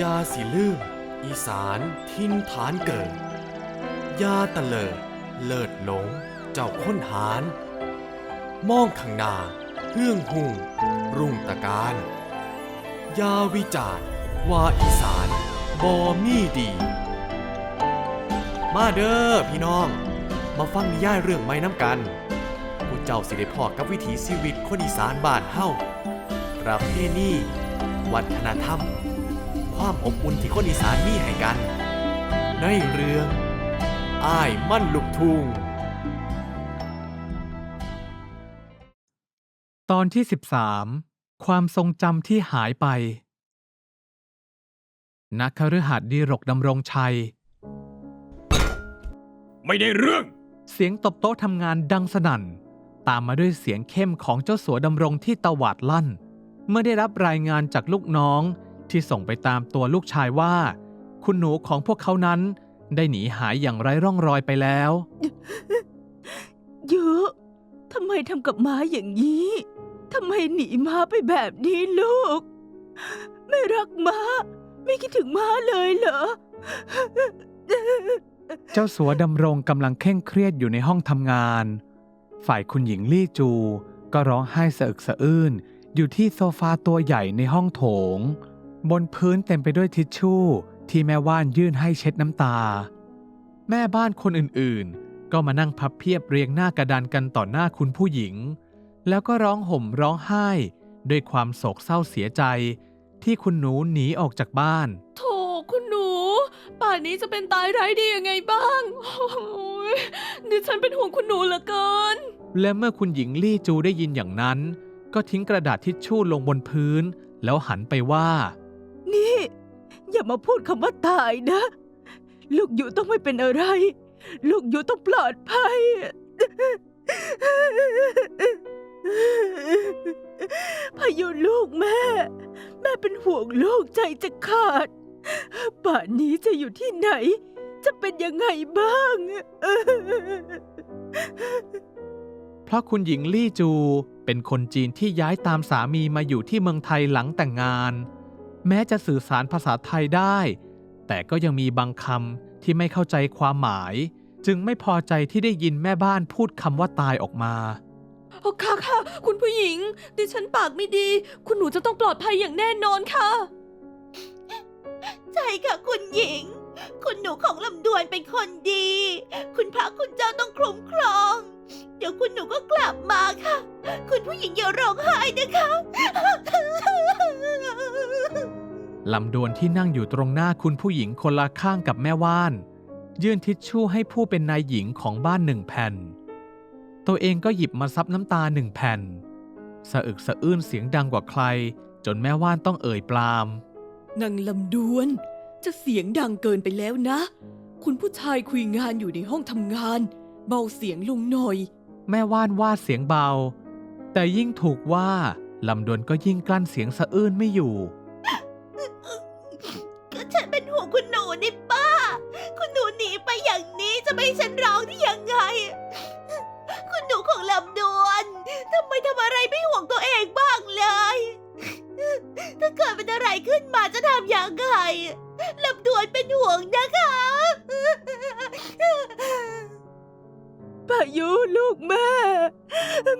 ยาสิลืม อีสานทิ้นฐานเกิด ยาตะเลิด เลิศหลง เจ้าค้นหารมองข้างนาเรื่องหุ่ง รุ่งตะการ ยาวิจาร์ว่าอีสานบอมีดี มาเด้อพี่น้อง มาฟังนิยายเรื่องไม้น้ำกันผู้เจ้าสิได้พอกับวิถีชีวิตคนอีสานบ้านเฮาประเพณีวัฒนธรรม ความอบอุ่นที่คนอีสานมีให้กัน ในเรื่องอ้ายมั่นลูกทุ่งตอนที่ 13 ความทรงจำที่หายไป นักคฤหัสถ์ดีรกดำรงชัย ไม่ได้เรื่อง เสียงตบโต๊ะทำงานดังสนั่น ตามมาด้วยเสียงเข้มของเจ้าสัวดำรงที่ตวาดลั่น เมื่อได้รับรายงานจากลูกน้อง ที่ส่งไปตามตัวลูกชายว่า คุณหนูของพวกเขานั้น ได้หนีหายอย่างไร้ร่องรอยไปแล้วเยอะทำไมทำกับม้าอย่างนี้ทำไมหนีม้าไปแบบนี้ลูก ไม่รักม้า ไม่คิดถึงม้าเลยเหรอ เจ้าสัวดำรงกำลังเคร่งเครียดอยู่ในห้องทำงาน ฝ่ายคุณหญิงลี่จู ก็ร้องไห้สะอึกสะอื้นอยู่ที่โซฟาตัวใหญ่ในห้องโถง บนพื้นเต็มไปด้วยทิชชู่ที่แม่ว่านยื่นให้เช็ดน้ำตา แม่บ้านคนอื่นๆ ก็มานั่งพับเพียบเรียงหน้ากระดานกันต่อหน้าคุณผู้หญิง แล้วก็ร้องห่มร้องไห้ ด้วยความโศกเศร้าเสียใจ ที่คุณหนูหนีออกจากบ้านโถคุณหนู ป่านนี้จะเป็นตายไร้ดียังไงบ้างโอ้ยดิฉันเป็นห่วงคุณหนูเหลือเกิน และเมื่อคุณหญิงลี่จูได้ยินอย่างนั้น ก็ทิ้งกระดาษทิชชู่ลงบนพื้น แล้วหันไปว่านี่ อย่ามาพูดคำว่าตายนะ ลูกอยู่ต้องไม่เป็นอะไร ลูกอยู่ต้องปลอดภัย พายุลูกแม่ แม่เป็นห่วงลูกใจจะขาด ป่านนี้จะอยู่ที่ไหน จะเป็นยังไงบ้าง เพราะคุณหญิงลี่จูเป็นคนจีนที่ย้ายตามสามีมาอยู่ที่เมืองไทยหลังแต่งงาน แม้จะสื่อสารภาษาไทยได้ แต่ก็ยังมีบางคำที่ไม่เข้าใจความหมาย จึงไม่พอใจที่ได้ยินแม่บ้านพูดคำว่าตายออกมาโอ้ค่ะค่ะ คุณผู้หญิง ดิฉันปากไม่ดี คุณหนูจะต้องปลอดภัยอย่างแน่นอนค่ะ ใช่ค่ะคุณหญิง คุณหนูของลำดวนเป็นคนดี คุณพระคุณเจ้าต้องคุ้มครอง เดี๋ยวคุณหนูก็กลับมาค่ะ คุณผู้หญิงอย่าร้องไห้นะคะ ลำดวนที่นั่งอยู่ตรงหน้าคุณผู้หญิงคนละข้างกับแม่ว่าน ยื่นทิชชู่ให้ผู้เป็นนายหญิงของบ้านหนึ่งแผ่น ตัวเองก็หยิบมาซับน้ำตาหนึ่งแผ่น สะอึกสะอื้นเสียงดังกว่าใคร จนแม่ว่านต้องเอ่ยปลามนางลำดวน จะเสียงดังเกินไปแล้วนะ คุณผู้ชายคุยงานอยู่ในห้องทำงาน เบาเสียงลงหน่อย แม่ว่านว่าเสียงเบา แต่ยิ่งถูกว่า ลำดวนก็ยิ่งกลั้นเสียงสะอื้นไม่อยู่ ก็ฉันเป็นห่วงคุณหนูนี่ป้า คุณหนูหนีไปอย่างนี้จะไม่ให้ฉันร้องได้ยังไง คุณหนูของลำดวนทำไมทำอะไรไม่ห่วงตัวเองบ้างเลย ถ้าเกิดเป็นอะไรขึ้นมาจะทำยังไงลำดวนเป็นห่วงนะคะ พายุลูกแม่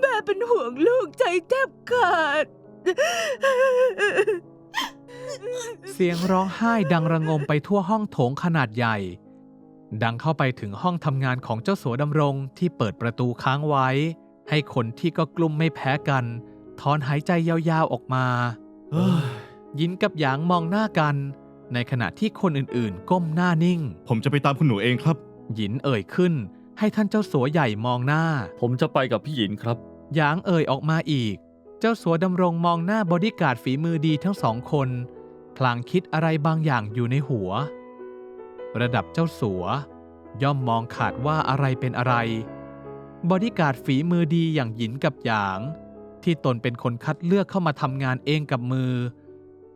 แม่เป็นห่วงลูกใจแทบขาด เสียงร้องไห้ดังระงมไปทั่วห้องโถงขนาดใหญ่ ดังเข้าไปถึงห้องทำงานของเจ้าสัวดำรงที่เปิดประตูค้างไว้ ให้คนที่ก็กลุ้มไม่แพ้กัน ถอนหายใจยาวๆออกมาเฮ้ยยินกับหยางมองหน้ากัน ในขณะที่คนอื่นๆ ก้มหน้านิ่ง ผมจะไปตามคุณหนูเองครับ หยินเอ่ยขึ้น ให้ท่านเจ้าสัวใหญ่มองหน้า ผมจะไปกับพี่หยินครับ หยางเอ่ยออกมาอีก เจ้าสัวดำรงมองหน้าบอดี้การ์ดฝีมือดีทั้งสองคน พลางคิดอะไรบางอย่างอยู่ในหัว ระดับเจ้าสัว ย่อมมองขาดว่าอะไรเป็นอะไร บอดี้การ์ดฝีมือดีอย่างหยินกับหยาง ที่ตนเป็นคนคัดเลือกเข้ามาทำงานเองกับมือ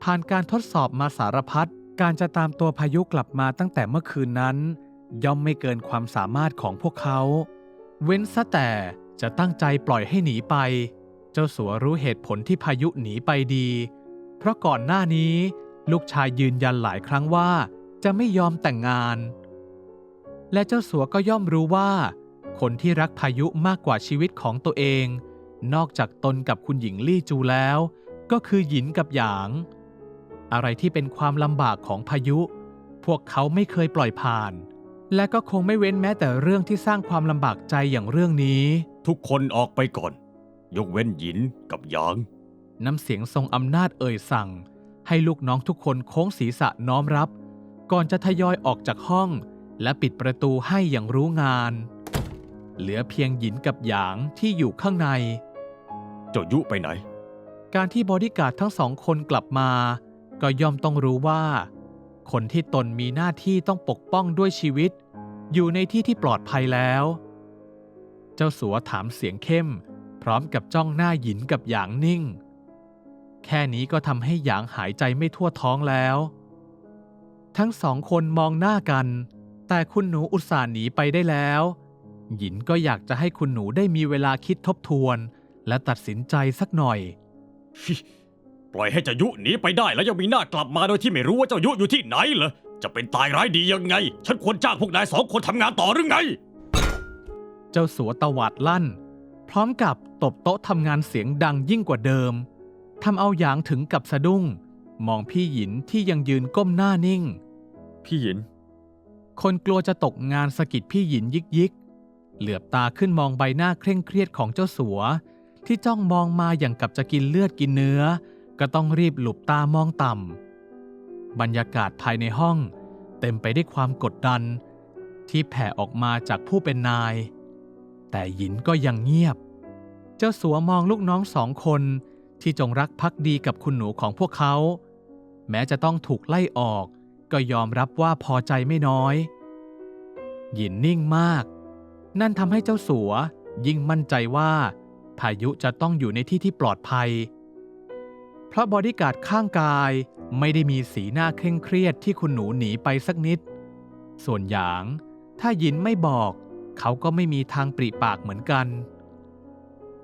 ผ่านการทดสอบมาสารพัดการจะตามตัวพายุกลับมาตั้งแต่เมื่อคืนนั้น ย่อมไม่เกินความสามารถของพวกเขา เว้นซะแต่จะตั้งใจปล่อยให้หนีไป เจ้าสัวรู้เหตุผลที่พายุหนีไปดี เพราะก่อนหน้านี้ลูกชายยืนยันหลายครั้งว่าจะไม่ยอมแต่งงาน และเจ้าสัวก็ย่อมรู้ว่า คนที่รักพายุมากกว่าชีวิตของตัวเอง นอกจากตนกับคุณหญิงลี่จูแล้ว ก็คือหยินกับหยาง อะไรที่เป็นความลำบากของพายุ พวกเขาไม่เคยปล่อยผ่าน และก็คงไม่เว้นแม้แต่เรื่องที่สร้างความลำบากใจอย่างเรื่องนี้ ทุกคนออกไปก่อน ยกเว้นหยินกับหยาง น้ำเสียงทรงอำนาจเอ่ยสั่ง ให้ลูกน้องทุกคนโค้งศีรษะน้อมรับ ก่อนจะทยอยออกจากห้อง และปิดประตูให้อย่างรู้งาน เหลือเพียงหยินกับหยางที่อยู่ข้างใน เจ้ายุไปไหน การที่บอดี้การ์ดทั้งสองคนกลับมา ก็ย่อมต้องรู้ว่า คนที่ตนมีหน้าที่ต้องปกป้องด้วยชีวิต อยู่ในที่ที่ปลอดภัยแล้ว เจ้าสัวถามเสียงเข้ม พร้อมกับจ้องหน้าหยินกับหยางนิ่ง แค่นี้ก็ทำให้หยางหายใจไม่ทั่วท้องแล้ว ทั้งสองคนมองหน้ากัน แต่คุณหนูอุตส่าห์หนีไปได้แล้ว หยินก็อยากจะให้คุณหนูได้มีเวลาคิดทบทวน และตัดสินใจสักหน่อย ปล่อยให้เจ้ายุหนีไปได้แล้วยังมีหน้ากลับมาโดยที่ไม่รู้ว่าเจ้ายุอยู่ที่ไหนเหรอ จะเป็นตายร้ายดียังไง ฉันควรจ้างพวกนายสองคนทำงานต่อหรือไง เจ้าสัวตวาดลั่น พร้อมกับตบโต๊ะทำงานเสียงดังยิ่งกว่าเดิมทำเอาหยางถึงกับสะดุ้ง มองพี่หยินที่ยังยืนก้มหน้านิ่ง พี่หยิน คนกลัวจะตกงานสะกิดพี่หยินยิกยิกเหลือบตาขึ้นมองใบหน้าเคร่งเครียดของเจ้าสัว ที่จ้องมองมาอย่างกับจะกินเลือดกินเนื้อ ก็ต้องรีบหลบตามองต่ำ บรรยากาศภายในห้อง เต็มไปด้วยความกดดัน ที่แผ่ออกมาจากผู้เป็นนาย แต่หยินก็ยังเงียบ เจ้าสัวมองลูกน้องสองคนที่จงรักภักดีกับคุณหนูของพวกเขา แม้จะต้องถูกไล่ออก ก็ยอมรับว่าพอใจไม่น้อย หยินนิ่งมาก นั่นทำให้เจ้าสัวยิ่งมั่นใจว่า พายุจะต้องอยู่ในที่ที่ปลอดภัย เพราะบอดี้การ์ดข้างกายไม่ได้มีสีหน้าเคร่งเครียดที่คุณหนูหนีไปสักนิด ส่วนหยาง ถ้าหยินไม่บอก เขาก็ไม่มีทางปริปากเหมือนกัน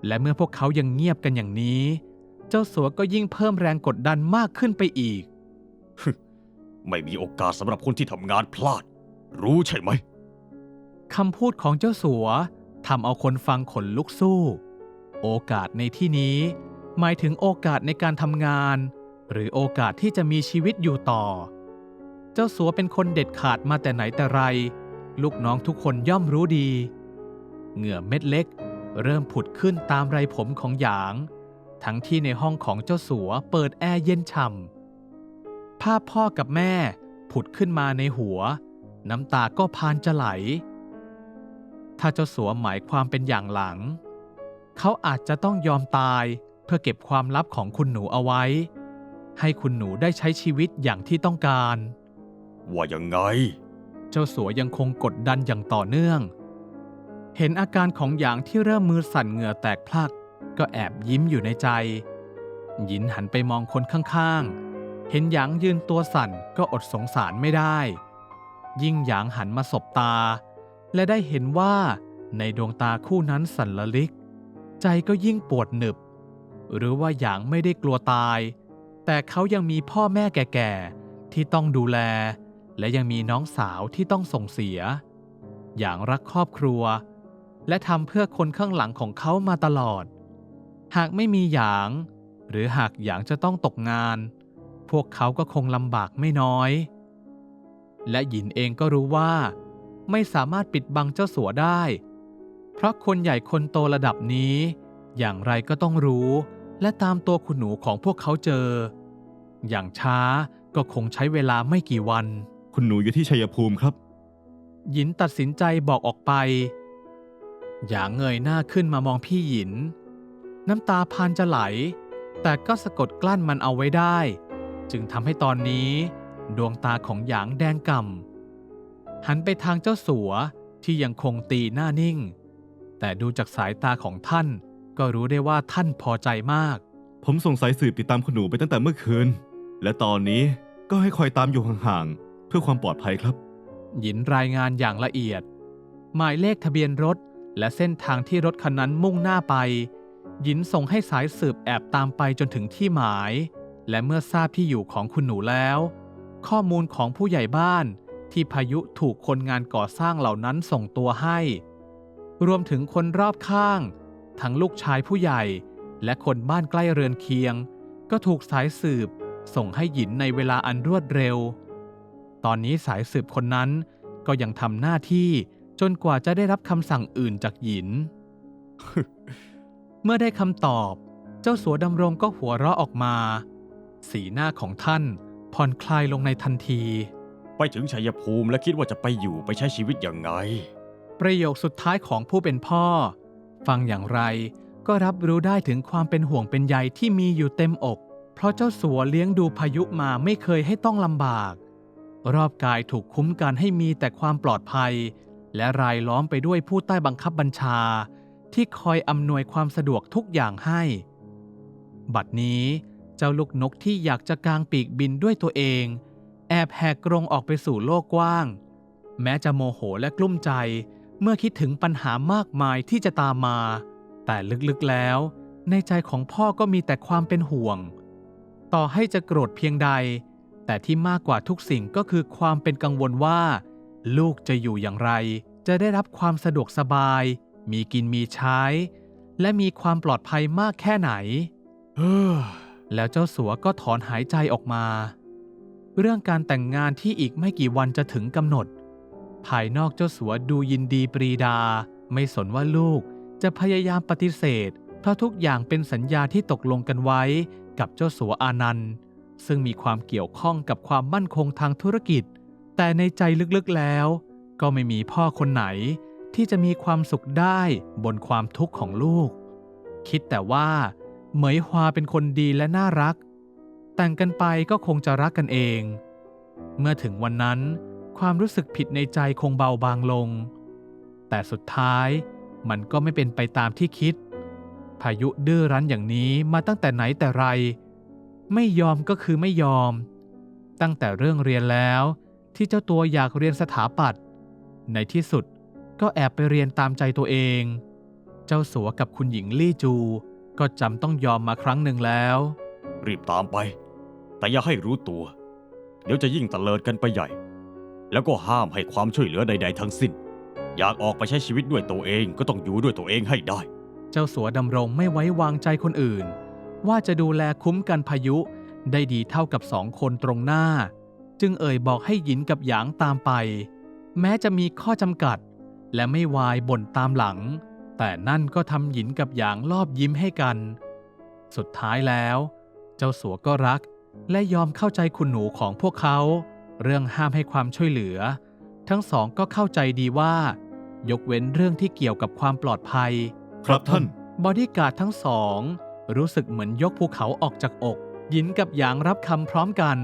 และเมื่อพวกเขายังเงียบกันอย่างนี้ เจ้าสัวก็ยิ่งเพิ่มแรงกดดันมากขึ้นไปอีก ไม่มีโอกาสสำหรับคนที่ทำงานพลาด รู้ใช่ไหมคำพูดของเจ้าสัวทำเอาคนฟังขนลุกสู้ โอกาสในที่นี้ หมายถึงโอกาสในการทำงาน หรือโอกาสที่จะมีชีวิตอยู่ต่อ เจ้าสัวเป็นคนเด็ดขาดมาแต่ไหนแต่ไร ลูกน้องทุกคนย่อมรู้ดี เหงื่อเม็ดเล็ก เริ่มผุดขึ้นตามไรผมของหยาง ทั้งที่ในห้องของเจ้าสัวเปิดแอร์เย็นฉ่ำภาพพ่อกับแม่ผุดขึ้นมาในหัว น้ำตาก็พานจะไหล ถ้าเจ้าสัวหมายความเป็นอย่างหลัง เขาอาจจะต้องยอมตาย เพื่อเก็บความลับของคุณหนูเอาไว้ ให้คุณหนูได้ใช้ชีวิตอย่างที่ต้องการ ว่ายังไง เจ้าสัวยังคงกดดันอย่างต่อเนื่อง เห็นอาการของหยางที่เริ่มมือสั่นเหงื่อแตกพลัก ก็แอบยิ้มอยู่ในใจ หยินหันไปมองคนข้างๆ เห็นหยางยืนตัวสั่นก็อดสงสารไม่ได้ ยิ่งหยางหันมาสบตา และได้เห็นว่าในดวงตาคู่นั้นสั่นละลิก ใจก็ยิ่งปวดหนึบ หรือว่าหยางไม่ได้กลัวตาย แต่เขายังมีพ่อแม่แก่ๆ ที่ต้องดูแล และยังมีน้องสาวที่ต้องส่งเสีย อย่างรักครอบครัว และทำเพื่อคนข้างหลังของเขามาตลอด หากไม่มีหยาง หรือหากหยางจะต้องตกงาน พวกเขาก็คงลำบากไม่น้อย และหยินเองก็รู้ว่า ไม่สามารถปิดบังเจ้าสัวได้ เพราะคนใหญ่คนโตระดับนี้อย่างไรก็ต้องรู้ และตามตัวคุณหนูของพวกเขาเจอ อย่างช้าก็คงใช้เวลาไม่กี่วัน คุณหนูอยู่ที่ชัยภูมิครับ หยินตัดสินใจบอกออกไปหยางเงยหน้าขึ้นมามองพี่หยิน น้ำตาพานจะไหล แต่ก็สะกดกลั้นมันเอาไว้ได้ จึงทำให้ตอนนี้ ดวงตาของหยางแดงก่ำหันไปทางเจ้าสัวที่ยังคงตีหน้านิ่ง แต่ดูจากสายตาของท่าน ก็รู้ได้ว่าท่านพอใจมาก ผมส่งสายสืบติดตามคุณหนูไปตั้งแต่เมื่อคืน และตอนนี้ก็ให้คอยตามอยู่ห่างๆเพื่อความปลอดภัยครับ หยินรายงานอย่างละเอียด หมายเลขทะเบียนรถ และเส้นทางที่รถคันนั้นมุ่งหน้าไป หยินส่งให้สายสืบแอบตามไปจนถึงที่หมาย และเมื่อทราบที่อยู่ของคุณหนูแล้ว ข้อมูลของผู้ใหญ่บ้านที่พายุถูกคนงานก่อสร้างเหล่านั้นส่งตัวให้ รวมถึงคนรอบข้าง ทั้งลูกชายผู้ใหญ่ และคนบ้านใกล้เรือนเคียง ก็ถูกสายสืบส่งให้หยินในเวลาอันรวดเร็ว ตอนนี้สายสืบคนนั้นก็ยังทำหน้าที่จนกว่าจะได้รับคำสั่งอื่นจากหยิน เมื่อได้คำตอบ เจ้าสัวดำรงก็หัวเราะออกมา สีหน้าของท่านผ่อนคลายลงในทันที ไปถึงชัยภูมิและคิดว่าจะไปอยู่ไปใช้ชีวิตยังไง ประโยคสุดท้ายของผู้เป็นพ่อ ฟังอย่างไรก็รับรู้ได้ถึงความเป็นห่วงเป็นใยที่มีอยู่เต็มอก เพราะเจ้าสัวเลี้ยงดูพายุมาไม่เคยให้ต้องลำบาก รอบกายถูกคุ้มกันให้มีแต่ความปลอดภัย และรายล้อมไปด้วยผู้ใต้บังคับบัญชา ที่คอยอำนวยความสะดวกทุกอย่างให้ บัดนี้เจ้าลูกนกที่อยากจะกางปีกบินด้วยตัวเอง แอบแหกกรงออกไปสู่โลกกว้าง แม้จะโมโหและกลุ้มใจ เมื่อคิดถึงปัญหามากมายที่จะตามมา แต่ลึกๆแล้ว ในใจของพ่อก็มีแต่ความเป็นห่วง ต่อให้จะโกรธเพียงใด แต่ที่มากกว่าทุกสิ่งก็คือความเป็นกังวลว่า ลูกจะอยู่อย่างไร จะได้รับความสะดวกสบาย มีกินมีใช้ และมีความปลอดภัยมากแค่ไหนเฮ้อแล้วเจ้าสัวก็ถอนหายใจออกมา เรื่องการแต่งงานที่อีกไม่กี่วันจะถึงกำหนด ภายนอกเจ้าสัวดูยินดีปรีดา ไม่สนว่าลูกจะพยายามปฏิเสธ เพราะทุกอย่างเป็นสัญญาที่ตกลงกันไว้กับเจ้าสัวอานันต์ ซึ่งมีความเกี่ยวข้องกับความมั่นคงทางธุรกิจ แต่ในใจลึกๆแล้ว ก็ไม่มีพ่อคนไหนที่จะมีความสุขได้บนความทุกข์ของลูก คิดแต่ว่า เหมยฮวาเป็นคนดีและน่ารัก แต่งกันไปก็คงจะรักกันเอง เมื่อถึงวันนั้น ความรู้สึกผิดในใจคงเบาบางลง แต่สุดท้ายมันก็ไม่เป็นไปตามที่คิด พายุดื้อรั้นอย่างนี้มาตั้งแต่ไหนแต่ไร ไม่ยอมก็คือไม่ยอม ตั้งแต่เรื่องเรียนแล้วที่เจ้าตัวอยากเรียนสถาปัตย์ในที่สุดก็แอบไปเรียนตามใจตัวเอง เจ้าสัวกับคุณหญิงลี่จู ก็จำต้องยอมมาครั้งหนึ่งแล้ว รีบตามไป แต่อย่าให้รู้ตัว เดี๋ยวจะยิ่งตะเลิดกันไปใหญ่ แล้วก็ห้ามให้ความช่วยเหลือใด ๆ ทั้งสิ้น อยากออกไปใช้ชีวิตด้วยตัวเองก็ต้องอยู่ด้วยตัวเองให้ได้ เจ้าสัวดำรงไม่ไว้วางใจคนอื่น ว่าจะดูแลคุ้มกันพายุได้ดีเท่ากับสองคนตรงหน้า จึงเอ่ยบอกให้หยินกับหยางตามไป แม้จะมีข้อจำกัด และไม่วายบ่นตามหลัง แต่นั่นก็ทำหยินกับหยางรอบยิ้มให้กัน สุดท้ายแล้ว เจ้าสัวก็รักและยอมเข้าใจคุณหนูของพวกเขา เรื่องห้ามให้ความช่วยเหลือ ทั้งสองก็เข้าใจดีว่า ยกเว้นเรื่องที่เกี่ยวกับความปลอดภัย ครับท่าน บอดี้การ์ดทั้งสอง รู้สึกเหมือนยกภูเขาออกจากอก หยินกับหยางรับคำพร้อมกัน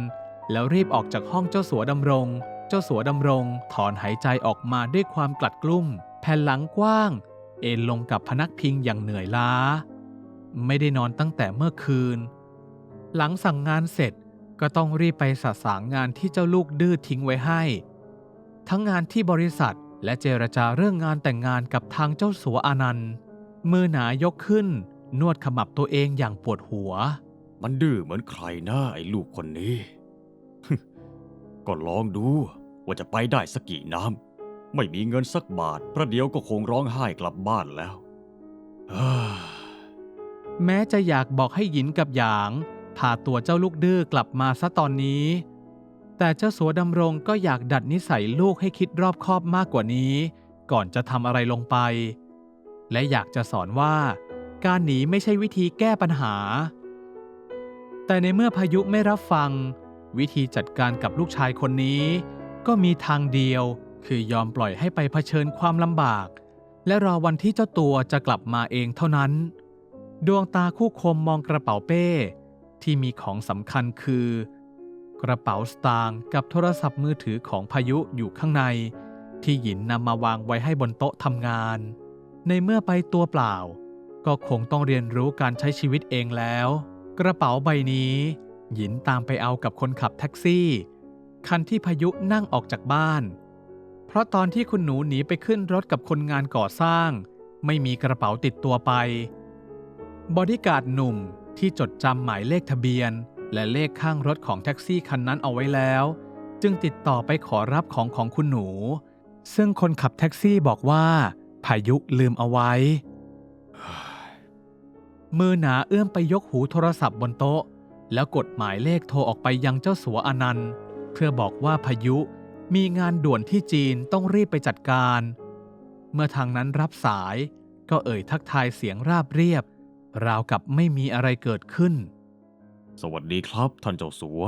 แล้วรีบออกจากห้องเจ้าสัวดำรง เจ้าสัวดำรงถอนหายใจออกมาด้วยความกลัดกลุ้ม แผ่นหลังกว้าง เอนลงกับพนักพิงอย่างเหนื่อยล้า ไม่ได้นอนตั้งแต่เมื่อคืน หลังสั่งงานเสร็จ ก็ต้องรีบไปสะสางงานที่เจ้าลูกดื้อทิ้งไว้ให้ ทั้งงานที่บริษัทและเจรจาเรื่องงานแต่งงานกับทางเจ้าสัวอานันต์ มือหนายกขึ้น นวดขมับตัวเองอย่างปวดหัว มันดื้อเหมือนใครนะไอ้ลูกคนนี้ ก็ลองดูว่าจะไปได้สักกี่น้ำ ไม่มีเงินสักบาทประเดี๋ยวก็คงร้องไห้กลับบ้านแล้วเฮ้อแม้จะอยากบอกให้หยินกับหยาง พาตัวเจ้าลูกดื้อกลับมาซะตอนนี้ แต่เจ้าสัวดำรงก็อยากดัดนิสัยลูกให้คิดรอบคอบมากกว่านี้ ก่อนจะทำอะไรลงไป และอยากจะสอนว่า การหนีไม่ใช่วิธีแก้ปัญหา แต่ในเมื่อพายุไม่รับฟัง วิธีจัดการกับลูกชายคนนี้ ก็มีทางเดียว คือยอมปล่อยให้ไปเผชิญความลำบาก และรอวันที่เจ้าตัวจะกลับมาเองเท่านั้น ดวงตาคู่คมมองกระเป๋าเป้ ที่มีของสำคัญคือ กระเป๋าสตางค์กับโทรศัพท์มือถือของพายุอยู่ข้างใน ที่หยินนำมาวางไว้ให้บนโต๊ะทำงาน ในเมื่อไปตัวเปล่า ก็คงต้องเรียนรู้การใช้ชีวิตเองแล้ว กระเป๋าใบนี้ หยินตามไปเอากับคนขับแท็กซี่ คันที่พายุนั่งออกจากบ้าน เพราะตอนที่คุณหนูหนีไปขึ้นรถกับคนงานก่อสร้าง ไม่มีกระเป๋าติดตัวไป บอดี้การ์ดหนุ่ม ที่จดจำหมายเลขทะเบียน และเลขข้างรถของแท็กซี่คันนั้นเอาไว้แล้ว จึงติดต่อไปขอรับของของคุณหนู ซึ่งคนขับแท็กซี่บอกว่าพายุลืมเอาไว้ มือหนาเอื้อมไปยกหูโทรศัพท์บนโต๊ะ แล้วกดหมายเลขโทรออกไปยังเจ้าสัวอนันต์เพื่อบอกว่าพายุมีงานด่วนที่จีนต้องรีบไปจัดการ เมื่อทางนั้นรับสายก็เอ่ยทักทายเสียงราบเรียบ ราวกับไม่มีอะไรเกิดขึ้น สวัสดีครับท่านเจ้าสัว